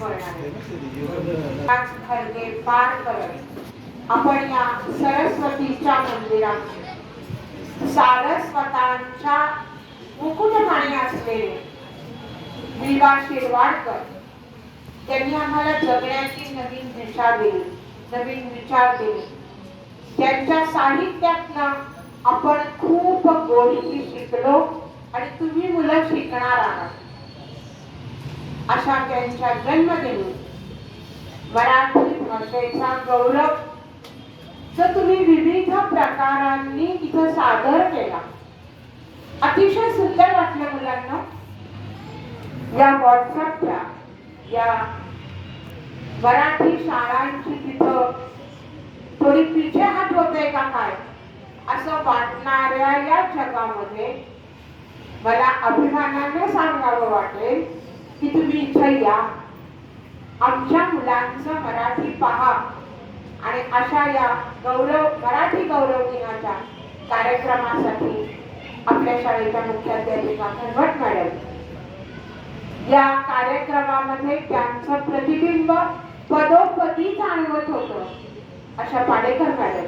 पडणार पार करत आपण या सरस्वतीच्या मंदिरात सारस्वतांच्या मुकुटमाणी असलेले विवा शिरवाडकर त्यांनी आम्हाला जगण्याची नवीन दिशा दिली नवीन विचार दिले त्यांच्या साहित्यातनं आपण खूप गोष्टी शिकलो आणि तुम्ही मुलं शिकणार आहात. अशा त्यांच्या जन्मदिनी मराठी भाषेचा गौरव. जर तुम्ही विविध प्रकारांनी इथं सादर केला अतिशय सुंदर वाटलं मुलांना या व्हॉट्सअपच्या या मराठी शाळांची तिथं थोडी पिछे हात होते का काय असं वाटणाऱ्या या जगामध्ये मला अभिमानाने सांगावं वाटेल. की तुम्ही इथं या. आमच्या मुलांचं मराठी पहा. आणि अशा या गौरव मराठी गौरव दिनाच्या कार्यक्रमासाठी आपल्या शाळेच्या मुख्याध्यापिका घनवट मॅडम. या कार्यक्रमामध्ये त्यांचं प्रतिबिंब पदोपदी जाणवत होतं अशा पाडेकर मॅडम.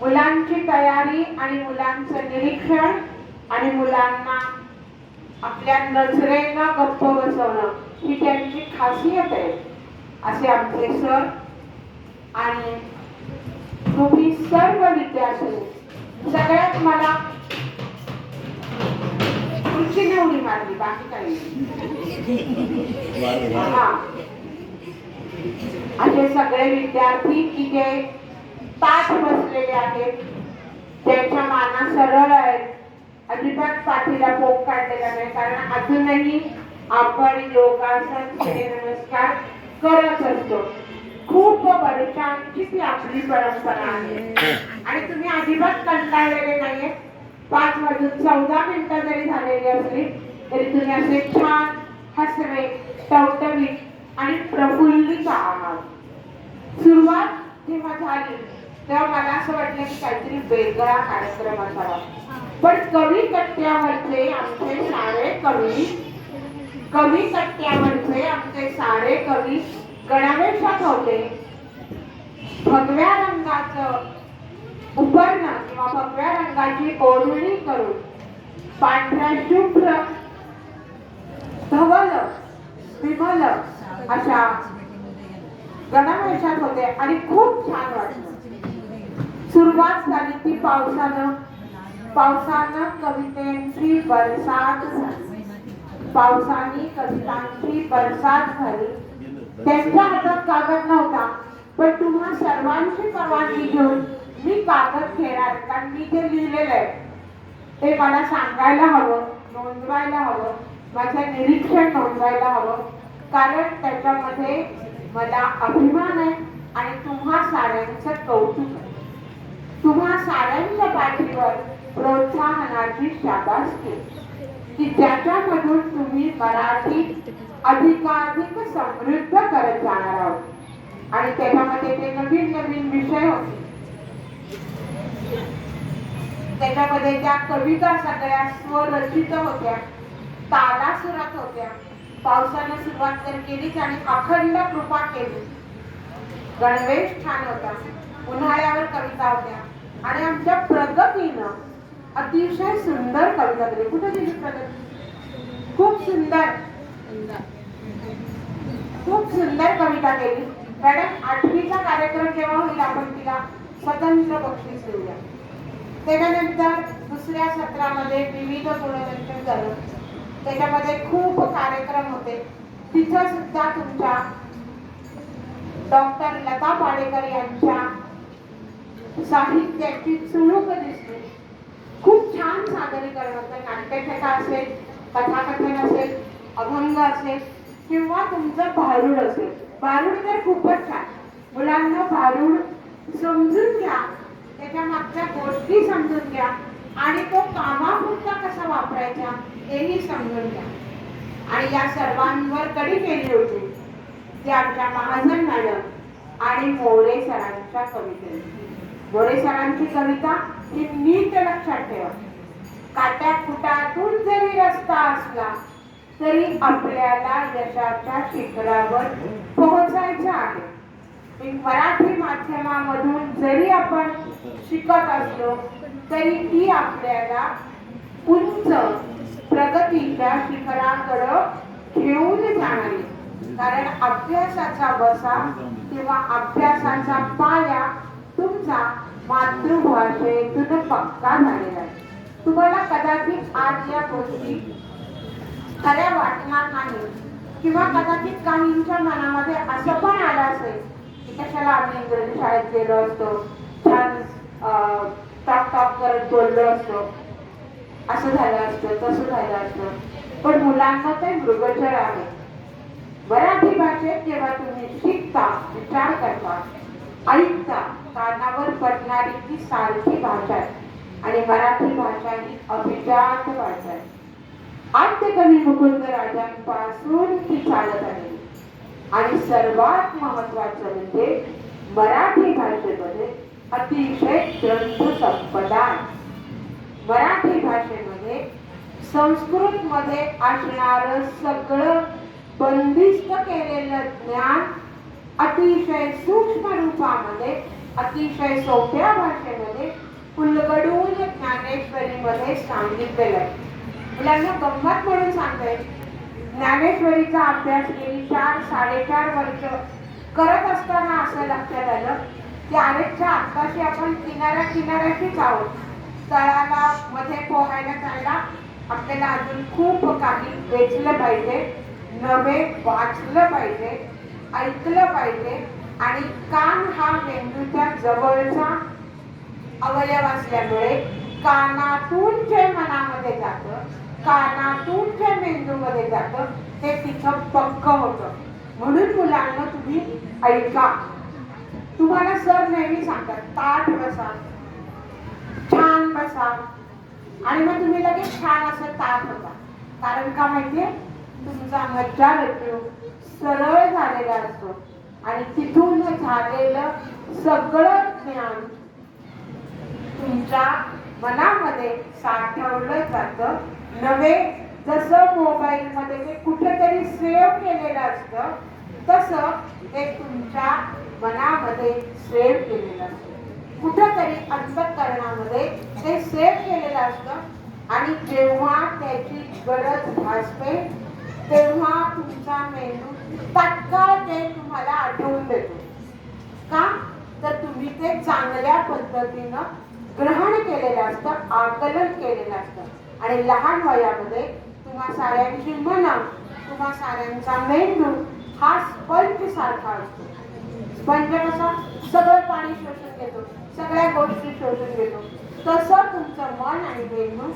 मुलांची तयारी आणि मुलांचं निरीक्षण आणि मुलांना आपल्या नजरेला गप्प बसवणं ही त्यांची खासियत आहे असे आमचे सर आणि तुम्ही सर्व विद्यार्थी सगळ्यात मला तुमची उडी मारली बाकी काही हा. असे सगळे विद्यार्थी की जे ताठ बसलेले आहेत त्यांच्या माना सरळ आहेत अजिबात पाठीला पोक काढलेला नाही कारण अजूनही आपण योगासन सूर्यनमस्कार करत असतो. खूप वर्षांची ती आपली परंपरा आहे. आणि तुम्ही अजिबात कंटाळलेले नाहीये. पाच वाजून चौदा मिनिटं जरी झालेली असली तरी तुम्ही असे छान हसरे टवटवीत आणि प्रफुल्लित आहात. सुरुवात जेव्हा झाली तेव्हा मला असं वाटलं की काहीतरी वेगळा कार्यक्रम असावा. पण कवी कट्ट्यावरचे आमचे सारे कवी कवी कट्ट्यावरचे आमचे सारे कवी गणावेशात होते. भगव्या रंगाचं उपरणं किंवा भगव्या रंगाची ओढणी करून पांढऱ्या शुभ्र धवल विमल अशा गणावेशात होते. आणि खूप छान वाटलं. सुरुवात झाली ती पावसानं. पावसानं कवितेंची बरसात झाली. पावसाने कवितांची बरसात झाली. त्यांच्या हातात कागद नव्हता पण तुम्हा सर्वांची परवानगी घेऊन मी कागद घेणार कारण मी जे लिहिलेलं आहे. ते मला सांगायला हवं नोंदवायला हवं माझं निरीक्षण नोंदवायला हवं कारण त्याच्यामध्ये मला अभिमान आहे आणि तुम्हा साऱ्यांचं कौतुक आहे. तुम्हा साऱ्यांच्या पाठीवर प्रोत्साहनाची शाबासकी की ज्याच्यामधून तुम्ही मराठी अधिकाधिक समृद्ध करत जाणार आहोत. आणि त्याच्यामध्ये ते नवीन नवीन विषय होते. त्याच्यामध्ये त्या कविता सगळ्या स्वरचित होत्या तालासुरात होत्या पावसानं सुरुवात तर केलीच आणि अखंड कृपा केली. गणवेश छान होता. उन्हाळ्यावर कविता होत्या. आणि आमच्या प्रगतीनं अतिशय सुंदर कविता दिली कुठे दिली प्रगती खूप सुंदर. खूप सुंदर कविता केली. मॅडम आठवीचा कार्यक्रम केव्हा होईल आपण तिला स्वतंत्र बक्षीस देऊया. त्याच्यानंतर दुसऱ्या सत्रामध्ये विविध गुणवंचन झालं त्याच्यामध्ये खूप कार्यक्रम होते. तिथं सुद्धा तुमच्या डॉक्टर लता पाडेकर यांच्या साहित्याची चुणूक दिसली खूप छान सादरीकरण होतं नाट्यछटा असेल कथाकथन असेल अभंग असेल किंवा तुमचं भारूड असेल. भारूड तर खूपच छान. मुलांना भारूड समजून घ्या त्याच्या मागच्या गोष्टी समजून घ्या आणि तो कामापुरता कसा वापरायचा हेही समजून घ्या. आणि या सर्वांवर कडी केली होती? ते आमच्या महाजन मॅडम आणि मोरे सरांच्या कवितेने मोरे सरांची कविता ही नीट लक्षात ठेवा. काट्या कुटातून जरी रस्ता असला तरी आपल्याला यशाच्या शिखरावर पोहोचायचं आहे. एक मराठी माध्यमामधून जरी आपण शिकत असलो तरी ती आपल्याला उंच प्रगतीच्या शिखराकडं घेऊन जाणारी. कारण अभ्यासाचा बसा किंवा अभ्यासाचा पाया तुमचा मातृभाषेतून पक्का झालेला आहे. तुम्हाला कदाचित आज या गोष्टी खऱ्या वाटणार नाही किंवा कदाचित काहींच्या मनामध्ये असं पण आलं असेल की कशाला आम्ही इंग्रजी शाळेत गेलो असतो छान टॉप टॉप करत बोललो असतो. असं झालं असतं तसं झालं असतं. पण मुलांना ते मृगचर आहे. मराठी भाषेत जेव्हा तुम्ही शिकता विचार पटणारी ती सारखी भाषा आहे. आणि मराठी भाषा ही अभिजात भाषा आहे. आद्यकवी मुकुंद राजांपासून ती चालत आली. आणि सर्वात महत्वाचं म्हणजे मराठी भाषेमध्ये अतिशय ग्रंथ संपदा मराठी भाषेमध्ये संस्कृत मध्ये असणार सगळं बंदिस्त केलेलं ज्ञान अतिशय सूक्ष्म रूपामध्ये अतिशय सोप्या भाषेमध्ये उलगडून ज्ञानेश्वरीमध्ये सांगितलेलं आहे. मुलांना गंमत म्हणून सांगताय. ज्ञानेश्वरीचा अभ्यास गेली चार साडेचार वर्ष करत असताना असं लक्षात आलं की अरेच्या आत्ताशी आपण किनाऱ्या किनाऱ्याशीच आहोत तळाला मध्ये पोहायला जायला आपल्याला अजून खूप काही वेचलं पाहिजे नवे वाचलं पाहिजे ऐकलं पाहिजे. आणि कान हा मेंदूच्या जवळचा अवयव असल्यामुळे कानातून जे मनामध्ये जातं कानातून जे मेंदूमध्ये जातं ते तिथं पक्क होत. म्हणून मुलांना तुम्ही ऐका. तुम्हाला सर नेहमी सांगतात ताठ बसा छान बसा. आणि मग तुम्ही लगेच छान असं ताट होता कारण का माहितीये? तुमचा मज्जा रचू सरळ झालेला असतो. आणि तिथून झालेलं सगळं ज्ञान तुमच्या मनामध्ये साठवलं जातं. नवे जसं मोबाईल मध्ये ते कुठेतरी सेव्ह केलेलं असतं तसं ते तुमच्या मनामध्ये सेव्ह केलेलं असतं. कुठंतरी अंतकरणामध्ये ते सेव्ह केलेलं असतं. आणि जेव्हा त्याची गरज भासते तेव्हा तुमचा मेंदू तात्काळ ते तुम्हाला आठवून देतो. का? तर तुम्ही ते चांगल्या पद्धतीनं ग्रहण केलेलं असतं आकलन केलेलं असतं. आणि लहान वयामध्ये तुम्हा साऱ्यांची मना तुम्हा साऱ्यांचा मेंदू हा स्पंज सारखा असतो. स्पंज कसा? सगळं पाणी शोषून घेतो सगळ्या गोष्टी शोषून घेतो. तसं तुमचं मन आणि मेंदू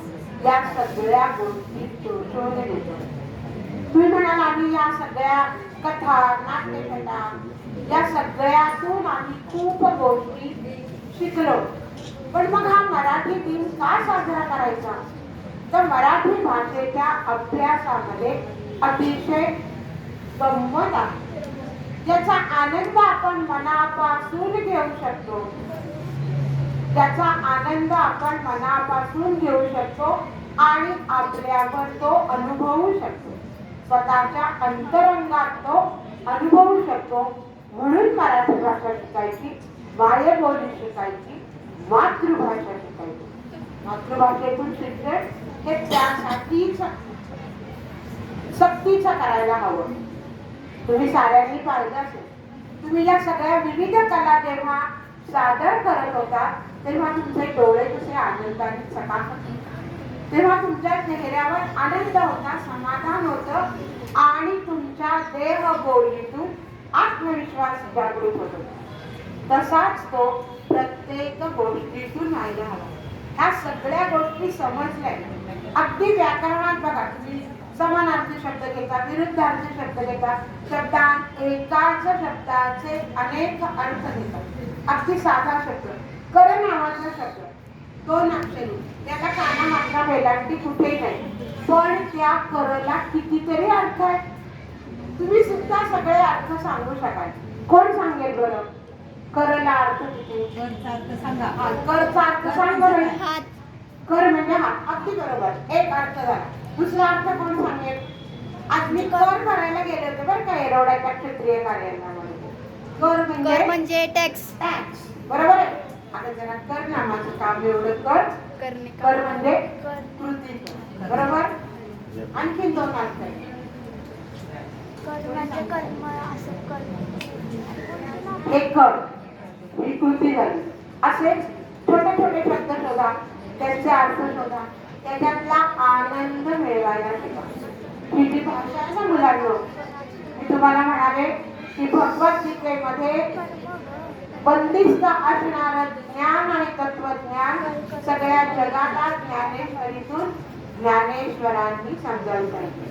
या सगळ्या गोष्टी शोषून घेतो. तुम्ही म्हणाल आम्ही या सगळ्या कथा नाट्यकथा या सगळ्यातून आम्ही खूप गोष्टी शिकलो. पण मग हा मराठी दिन का साजरा करायचा? तर मराठी भाषेच्या अभ्यासामध्ये अतिशय गंमत आहे. ज्याचा आनंद आपण मनापासून घेऊ शकतो. त्याचा आनंद आपण मनापासून घेऊ शकतो आणि आपल्यावर तो अनुभवू शकतो. स्वतःच्या अंतरंगात तो अनुभवू शकतो. म्हणून मराठी भाषा शिकायची मायबोली शिकायची मातृभाषा शिकायची. मातृभाषेतून शिक्षण हे त्यासाठीच सक्तीचं करायला हवं. तुम्ही साऱ्यांनी पाहिलं असेल. तुम्ही या सगळ्या विविध कला जेव्हा सादर करत होता तेव्हा तुमचे डोळे कसे आनंदाने चकाकत तेव्हा तुमच्या चेहऱ्यावर आनंद होता समाधान होतं आणि तुमच्या देह बोलीतून आत्मविश्वास जागृत होतो. तसाच तो प्रत्येक गोष्टीतून व्हायला हवा ह्या सगळ्या गोष्टी समजल्या. अगदी व्याकरणात बघा तुम्ही समानार्थी शब्द घेता विरुद्धार्थी शब्द घेता शब्दांत एकाच शब्दाचे अनेक अर्थ घेतात अगदी साधा शब्द कर नावाचा शब्द. दोन अक्षरी. त्याला काना मात्रा वेलांटी कुठेही नाही. पण त्या करला कितीतरी अर्थ आहे तुम्ही सुद्धा सगळे अर्थ सांगू शकाल. कोण सांगेल बरं? करला अर्थ किती? करचा अर्थ सांग बरं. कर म्हणजे हात अगदी बरोबर. एक अर्थ झाला. दुसरा अर्थ कोण सांगेल? आज मी कर भरायला गेले होते बरं का एरोड्याच्या क्षेत्रीय कार्यालयामध्ये. कर म्हणजे म्हणजे टॅक्स टॅक्स बरोबर आहे? आता जरा कर नामाचं काम एवढं कर. करणे कर म्हणजे कृती. बरोबर? आणखीन दोन अर्थ आहेत. कर म्हणजे कर्म असं कर. हे कर. ही कृती झाली. असे छोटे छोटे शब्द शोधा. त्यांचे अर्थ शोधा. त्याच्यातला आनंद मिळवायला शिका. ही जी भाषा आहे ना मुलांना? मी तुम्हाला म्हणाले की भगवद्गीतेमध्ये बंदिस्त असणार ज्ञान आणि तत्वज्ञान सगळ्या जगाला ज्ञानेश्वरीतून ज्ञानेश्वरांनी समजावून पाहिजे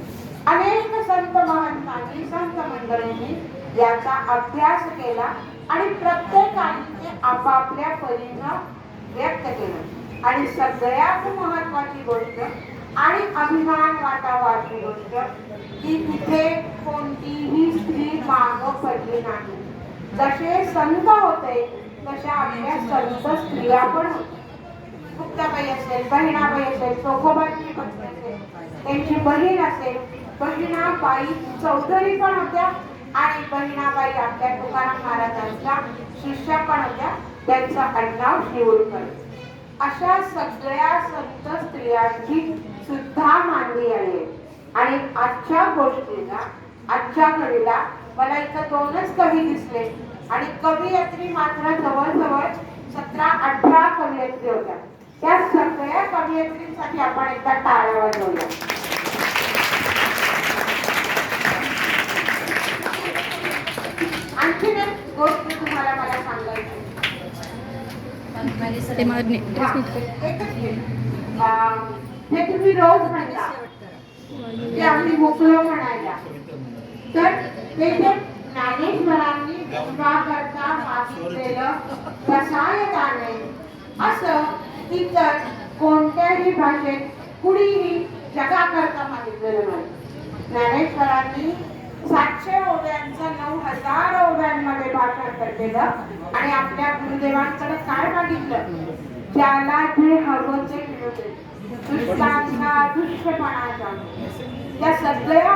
अनेक संत महंतांनी संत मंडळींनी याचा अभ्यास केला आणि प्रत्येकाने आपापल्या परीनं व्यक्त केलं. आणि सगळ्यात महत्वाची गोष्ट आणि अभिमान वाटावा अशी गोष्ट की तिथे कोणतीही स्त्री माग पडली नाही. जसे संत होते तशा आपल्या संत स्त्रिया पण गुप्ताबाई मुक्ताबाई असेल बहिणाबाई असेल चोखोबाईची असेल त्यांची बहीण असेल बहिणाबाई चौधरी पण होत्या आणि बहिणाबाई आपल्या तुकाराम महाराजांच्या शिष्या पण होत्या. त्यांचं आडनाव शिवूरकर. अशा सगळ्या संत स्त्रियांची सुद्धा मांडली आहे. आणि आजच्या गोष्टीला आजच्या घडीला मला इथं दोनच कवी दिसले. आणि कवयित्री मात्र जवळजवळ सतरा अठरा कवयित्री होत्या. त्या सगळ्या कवयित्रींसाठी आपण एकदा टाळ्या वाजवूया आणखीन एक गोष्ट तुम्हाला मला सांगायची हा, तुम्ही रोज म्हणता. ते आम्ही मोकळं म्हणायला तर ज्ञानेश्वरांनी विवाह करता मागितलेलं रसायदाने असं इतर कोणत्याही भाषेत कुणीही जगाकरता मागितलेलं नाही. ज्ञानेश्वरांनी सातशे ओव्यांचं नऊ हजार ओव्यांमध्ये भाषांतर केलं आणि आपल्या गुरुदेवांकडे काय मागितलं? ज्याला जे हवं ते मिळवते दुष्टांचा दुष्टपणाचा. या सगळ्या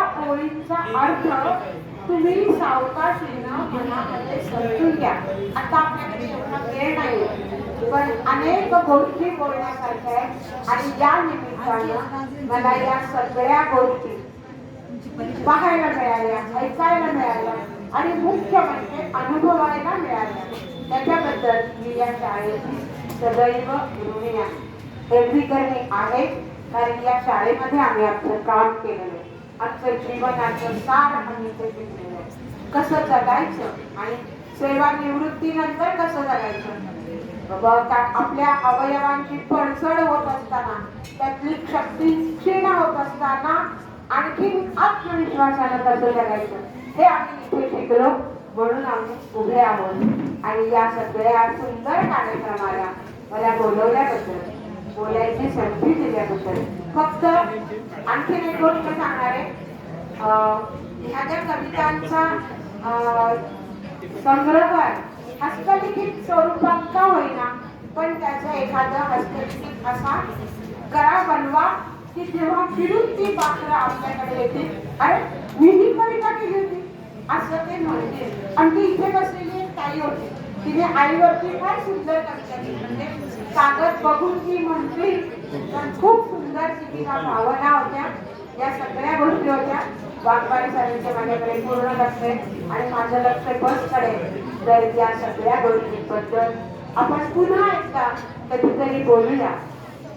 ओळींचा अर्थ तुम्ही सावकाशीनं मनामध्ये समजून घ्या. आता आपल्याकडे एवढा वेळ नाही पण अनेक गोष्टी बोलण्यासारख्या आहेत आणि या निमित्तानं मला या सगळ्या गोष्टी पाहायला मिळाल्या ऐकायला मिळाल्या आणि मुख्य म्हणजे अनुभवायला मिळाल्या. त्याच्याबद्दल मी या शाळेची सदैव ऋणी आहे. एवढी करणे आहे कारण या शाळेमध्ये आम्ही आपलं काम केलेलं आहे. आजचं जीवनाचं सार आम्ही इथे आहे कसं जगायचं आणि सेवानिवृत्तीनंतर कसं जगायचं? बाबा आपल्या अवयवांची पडझड होत असताना त्यातली शक्ती क्षीण होत असताना आणखीन आत्मविश्वासानं कसं जगायचं? हे आम्ही इथे शिकलो. म्हणून आम्ही उभे आहोत. आणि या सगळ्या सुंदर कार्यक्रमाला मला बोलवल्याबद्दल बोलायची संधी दिल्याबद्दल फक्त आणखीन एक गोष्ट सांगणार आहे. ह्या ज्या कवितांचा संग्रह आहे हस्तलिखित स्वरूपात का होईना पण त्याचं एखादं हस्तलिखित असा करा बनवा की जेव्हा फिरून ती पात्र आपल्याकडे येतील अरे मी ही कविता केली होती. असं ते म्हणतील आणि ती इथे बसलेली ताई होती. तिने आईवरती फार सुंदर कविता लिहिली. म्हणजे कागद बघून ती म्हटली तर खूप सुंदर तिच्या भावना होत्या. या सगळ्या गोष्टी होत्या. वाघबाई सरांचे माझ्याकडे पूर्ण लक्ष आहे. आणि माझं लक्ष बसकडे तर या सगळ्या गोष्टींबद्दल आपण पुन्हा एकदा कधीतरी बोलूया.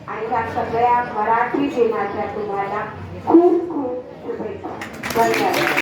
आणि या सगळ्या मराठी दिनाच्या तुम्हाला खूप खूप शुभेच्छा. धन्यवाद.